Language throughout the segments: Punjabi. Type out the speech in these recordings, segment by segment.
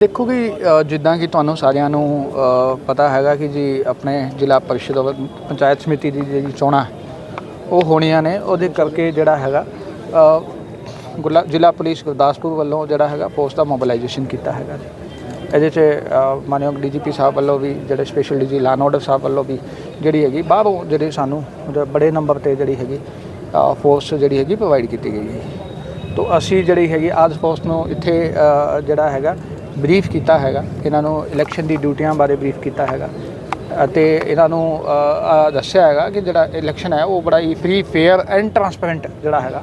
ਦੇਖੋ ਕਿ ਜਿੱਦਾਂ ਕਿ ਤੁਹਾਨੂੰ ਸਾਰਿਆਂ ਨੂੰ ਪਤਾ ਹੈਗਾ ਕਿ ਜੀ ਆਪਣੇ ਜ਼ਿਲ੍ਹਾ ਪਰਿਸ਼ਦ ਵੱਲ ਪੰਚਾਇਤ ਸਮਿਤੀ ਦੀ ਜਿਹੜੀ ਚੋਣਾਂ ਉਹ ਹੋਣੀਆਂ ਨੇ ਉਹਦੇ ਕਰਕੇ ਜਿਹੜਾ ਹੈਗਾ ਅ, ਜ਼ਿਲ੍ਹਾ ਪੁਲਿਸ ਗੁਰਦਾਸਪੁਰ ਵੱਲੋਂ ਜਿਹੜਾ ਹੈਗਾ ਫੋਰਸ ਦਾ ਮੋਬਿਲਾਈਜੇਸ਼ਨ ਕੀਤਾ ਹੈਗਾ ਜੀ। ਇਹਦੇ 'ਚ ਅ, ਮਾਨਯੋਗ ਡੀਜੀਪੀ ਸਾਹਿਬ ਵੱਲੋਂ ਵੀ ਜਿਹੜੇ special DG law and order ਸਾਹਿਬ ਵੱਲੋਂ ਵੀ ਜਿਹੜੀ ਹੈਗੀ ਬਾਹਰੋਂ ਜਿਹੜੇ ਸਾਨੂੰ ਬੜੇ ਨੰਬਰ ਤੇ ਜਿਹੜੀ ਹੈਗੀ ਫੋਰਸ ਜਿਹੜੀ ਹੈਗੀ ਪ੍ਰੋਵਾਈਡ ਕੀਤੀ ਗਈ ਹੈ ਤੋ ਅਸੀਂ ਜਿਹੜੀ ਹੈਗੀ ਆਜ ਫੋਰਸ ਨੂੰ ਇੱਥੇ ਜਿਹੜਾ ਹੈਗਾ ਬਰੀਫ ਕੀਤਾ ਹੈਗਾ। ਇਹਨਾਂ ਨੂੰ ਇਲੈਕਸ਼ਨ ਦੀ ਡਿਊਟੀਆਂ ਬਾਰੇ ਬਰੀਫ ਕੀਤਾ ਹੈਗਾ। ਅਤੇ ਇਹਨਾਂ ਨੂੰ ਦੱਸਿਆ ਹੈਗਾ ਕਿ ਜਿਹੜਾ ਇਲੈਕਸ਼ਨ ਹੈ, ਉਹ ਬੜਾ ਹੀ ਫ੍ਰੀ ਫੇਅਰ ਐਂਡ ਟਰਾਂਸਪੇਰੈਂਟ ਜਿਹੜਾ ਹੈਗਾ,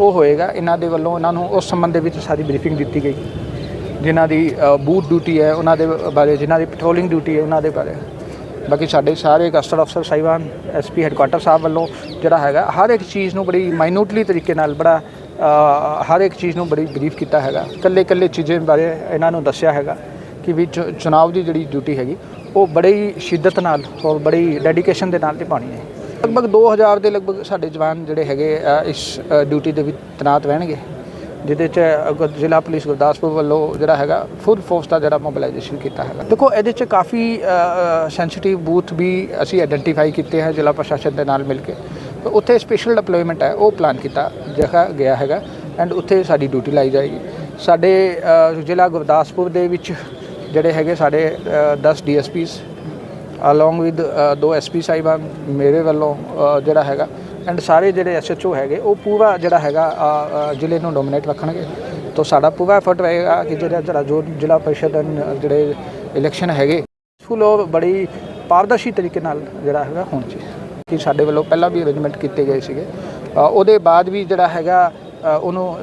ਉਹ ਹੋਏਗਾ। ਇਹਨਾਂ ਦੇ ਵੱਲੋਂ ਇਹਨਾਂ ਨੂੰ ਉਸ ਸੰਬੰਧ ਦੇ ਵਿੱਚ ਸਾਰੀ ਬਰੀਫਿੰਗ ਦਿੱਤੀ ਗਈ। ਜਿਨ੍ਹਾਂ ਦੀ ਬੂਥ ਡਿਊਟੀ ਹੈ, ਉਹਨਾਂ ਦੇ ਬਾਰੇ, ਜਿਨ੍ਹਾਂ ਦੀ ਪੈਟਰੋਲਿੰਗ ਡਿਊਟੀ ਹੈ, ਉਹਨਾਂ ਦੇ ਬਾਰੇ। ਬਾਕੀ ਸਾਡੇ ਸਾਰੇ ਕਸਟਡ ਅਫਸਰ ਸਾਹਿਬਾਨ ਐਸਪੀ ਹੈੱਡਕੁਆਟਰ ਸਾਹਿਬ ਵੱਲੋਂ ਜਿਹੜਾ ਹੈਗਾ, ਹਰ ਇੱਕ ਚੀਜ਼ ਨੂੰ ਬੜੀ ਮਾਈਨਿਊਟਲੀ ਤਰੀਕੇ ਨਾਲ ਬੜਾ ਹਰ ਇੱਕ ਚੀਜ਼ ਨੂੰ ਬੜੀ ਬਰੀਫ ਕੀਤਾ ਹੈਗਾ। ਕੱਲੇ ਕੱਲੇ ਚੀਜ਼ਾਂ ਬਾਰੇ ਇਹਨਾਂ ਨੂੰ ਦੱਸਿਆ ਹੈਗਾ ਕਿ ਵੀ ਚੁ- ਚੁਣਾਵ ਦੀ ਜਿਹੜੀ ਡਿਊਟੀ ਹੈਗੀ, ਉਹ ਬੜੀ ਹੀ ਸ਼ਿੱਦਤ ਨਾਲ ਔਰ ਬੜੀ ਡੈਡੀਕੇਸ਼ਨ ਦੇ ਨਾਲ ਨਿਭਾਉਣੀ ਹੈ। ਲਗਭਗ 2000 ਦੇ ਲਗਭਗ ਸਾਡੇ ਜਵਾਨ ਜਿਹੜੇ ਹੈਗੇ ਇਸ ਡਿਊਟੀ ਦੇ ਵਿੱਚ ਤੈਨਾਤ ਰਹਿਣਗੇ। ਜਿਹਦੇ ਚ ਜ਼ਿਲ੍ਹਾ ਪੁਲਿਸ ਗੁਰਦਾਸਪੁਰ ਵੱਲੋਂ ਜਿਹੜਾ ਹੈਗਾ ਫੁੱਲ ਫੋਰਸ ਦਾ ਜਿਹੜਾ ਮੋਬਿਲਾਈਜੇਸ਼ਨ ਕੀਤਾ ਹੈਗਾ। ਦੇਖੋ ਇਹਦੇ ਚ ਕਾਫੀ ਸੈਂਸਿਟਿਵ ਬੂਥ ਵੀ ਅਸੀਂ ਆਇਡੈਂਟੀਫਾਈ ਕੀਤੇ ਹੈ ਜ਼ਿਲ੍ਹਾ ਪ੍ਰਸ਼ਾਸਨ ਦੇ ਨਾਲ ਮਿਲ ਕੇ। ਉੱਥੇ ਸਪੈਸ਼ਲ ਡਿਪਲੋਇਮੈਂਟ ਹੈ ਉਹ ਪਲਾਨ ਕੀਤਾ ਜਗ੍ਹਾ ਗਿਆ ਹੈਗਾ ਐਂਡ ਉੱਥੇ ਸਾਡੀ ਡਿਊਟੀ ਲਾਈ ਜਾਏਗੀ। ਸਾਡੇ ਜ਼ਿਲ੍ਹਾ ਗੁਰਦਾਸਪੁਰ ਦੇ ਵਿੱਚ ਜਿਹੜੇ ਹੈਗੇ ਸਾਡੇ ਅ, 10 ਡੀਐਸਪੀਸ ਅਲੋਂਗ ਵਿਦ ਦੋ ਐਸਪੀ ਸਾਹਿਬਾਨ ਮੇਰੇ ਵੱਲੋਂ ਜਿਹੜਾ ਹੈਗਾ ਐਂਡ ਸਾਰੇ ਜਿਹੜੇ ਐਸਐਚਓ ਹੈਗੇ, ਉਹ ਪੂਰਾ ਜਿਹੜਾ ਹੈਗਾ ਜ਼ਿਲ੍ਹੇ ਨੂੰ ਡੋਮੀਨੇਟ ਰੱਖਣਗੇ। ਤਾਂ ਸਾਡਾ ਪੂਰਾ ਐਫਰਟ ਰਹੇਗਾ ਕਿ ਜਿਹੜਾ ਜਿਹੜਾ, ਜੋ ਜ਼ਿਲ੍ਹਾ ਪਰਿਸ਼ਦ ਅਨ ਜਿਹੜੇ ਇਲੈਕਸ਼ਨ ਹੈਗੇ ਫੁੱਲ ਔਰ ਬੜੀ ਪਾਰਦਰਸ਼ੀ ਤਰੀਕੇ ਨਾਲ ਜਿਹੜਾ ਹੈਗਾ ਹੋਣ ਚਾਹੀਦਾ। ਕਿ ਸਾਡੇ ਵੱਲੋਂ ਪਹਿਲਾਂ ਵੀ ਅਰੇਂਜਮੈਂਟ ਕੀਤੇ ਗਏ ਸੀਗੇ। ਉਹਦੇ ਬਾਅਦ ਵੀ ਜਿਹੜਾ ਹੈਗਾ ਉਹਨੂੰ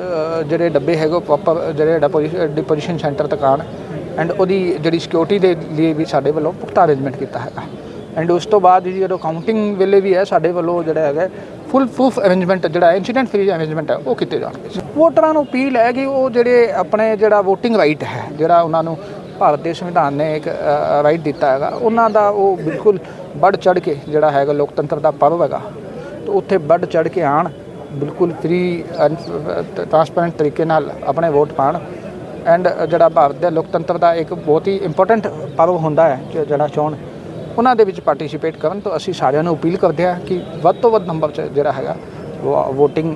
ਜਿਹੜੇ ਡੱਬੇ ਹੈਗੇ, ਉਹ ਪ੍ਰੋਪਰ ਜਿਹੜੇ ਡਿਪੋਜੀਸ਼ਨ ਸੈਂਟਰ ਤੱਕ ਆਉਣ। ਐਂਡ ਉਹਦੀ ਜਿਹੜੀ ਸਿਕਿਉਰਿਟੀ ਦੇ ਲਈ ਵੀ ਸਾਡੇ ਵੱਲੋਂ ਪੁਖਤਾ ਅਰੇਂਜਮੈਂਟ ਕੀਤਾ ਹੈਗਾ। ਐਂਡ ਉਸ ਤੋਂ ਬਾਅਦ ਜੀ ਜਦੋਂ ਕਾਊਂਟਿੰਗ ਵੇਲੇ ਵੀ ਹੈ, ਸਾਡੇ ਵੱਲੋਂ ਜਿਹੜਾ ਹੈਗਾ ਫੁੱਲ ਪ੍ਰੂਫ ਅਰੇਂਜਮੈਂਟ ਜਿਹੜਾ ਇਨਸੀਡੈਂਟ ਫ੍ਰੀ ਅਰੇਂਜਮੈਂਟ ਹੈ, ਉਹ ਕੀਤੇ ਜਾਣਗੇ। ਵੋਟਰਾਂ ਨੂੰ ਅਪੀਲ ਹੈ ਕਿ ਉਹ ਜਿਹੜੇ ਆਪਣੇ ਜਿਹੜਾ VOTING ਰਾਈਟ ਹੈ, ਜਿਹੜਾ ਉਹਨਾਂ ਨੂੰ ਭਾਰਤ ਦੇ ਸੰਵਿਧਾਨ ਨੇ ਇੱਕ ਰਾਈਟ ਦਿੱਤਾ ਹੈਗਾ, ਉਹਨਾਂ ਦਾ ਉਹ ਬਿਲਕੁਲ ਵੱਧ ਚੜ ਕੇ ਜਿਹੜਾ ਹੈਗਾ ਲੋਕਤੰਤਰ ਦਾ ਪਰਵ ਹੈਗਾ। ਤੇ ਉੱਥੇ ਵੱਧ ਚੜ ਕੇ ਆਣ ਬਿਲਕੁਲ ਫ੍ਰੀ ਟ੍ਰਾਂਸਪੇਰੈਂਟ ਤਰੀਕੇ ਨਾਲ ਆਪਣੇ ਵੋਟ ਪਾਣ ਐਂਡ ਜਿਹੜਾ ਭਾਰਤ ਦੇ ਲੋਕਤੰਤਰ ਦਾ ਇੱਕ ਬਹੁਤ ਹੀ ਇੰਪੋਰਟੈਂਟ ਪਰਵ ਹੁੰਦਾ ਹੈ ਜੋ ਜਿਹੜਾ ਚੋਣ ਉਹਨਾਂ ਦੇ ਵਿੱਚ ਪਾਰਟਿਸਿਪੇਟ ਕਰਨ ਤੋਂ ਅਸੀਂ ਸਾਰਿਆਂ ਨੂੰ ਅਪੀਲ ਕਰਦੇ ਹਾਂ ਕਿ ਵੱਧ ਤੋਂ ਵੱਧ ਨੰਬਰ 'ਚ ਜਿਹੜਾ ਹੈਗਾ ਵੋਟਿੰਗ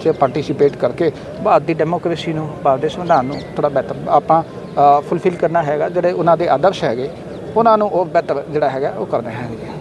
'ਚ ਪਾਰਟਿਸਿਪੇਟ ਕਰਕੇ ਭਾਰਤ ਦੀ ਡੈਮੋਕ੍ਰੇਸੀ ਨੂੰ ਭਾਰਤ ਦੇ ਸੰਵਿਧਾਨ ਨੂੰ ਥੋੜਾ ਬਿਹਤਰ ਆਪਾਂ ਫੁੱਲਫਿਲ ਕਰਨਾ ਹੈਗਾ ਜਿਹੜੇ ਉਹਨਾਂ ਦੇ ਆਦਰਸ਼ ਹੈਗੇ, ਉਹਨਾਂ ਨੂੰ ਉਹ ਬਿਹਤਰ ਜਿਹੜਾ ਹੈਗਾ ਉਹ ਕਰਨੇ ਹੈਗੇ।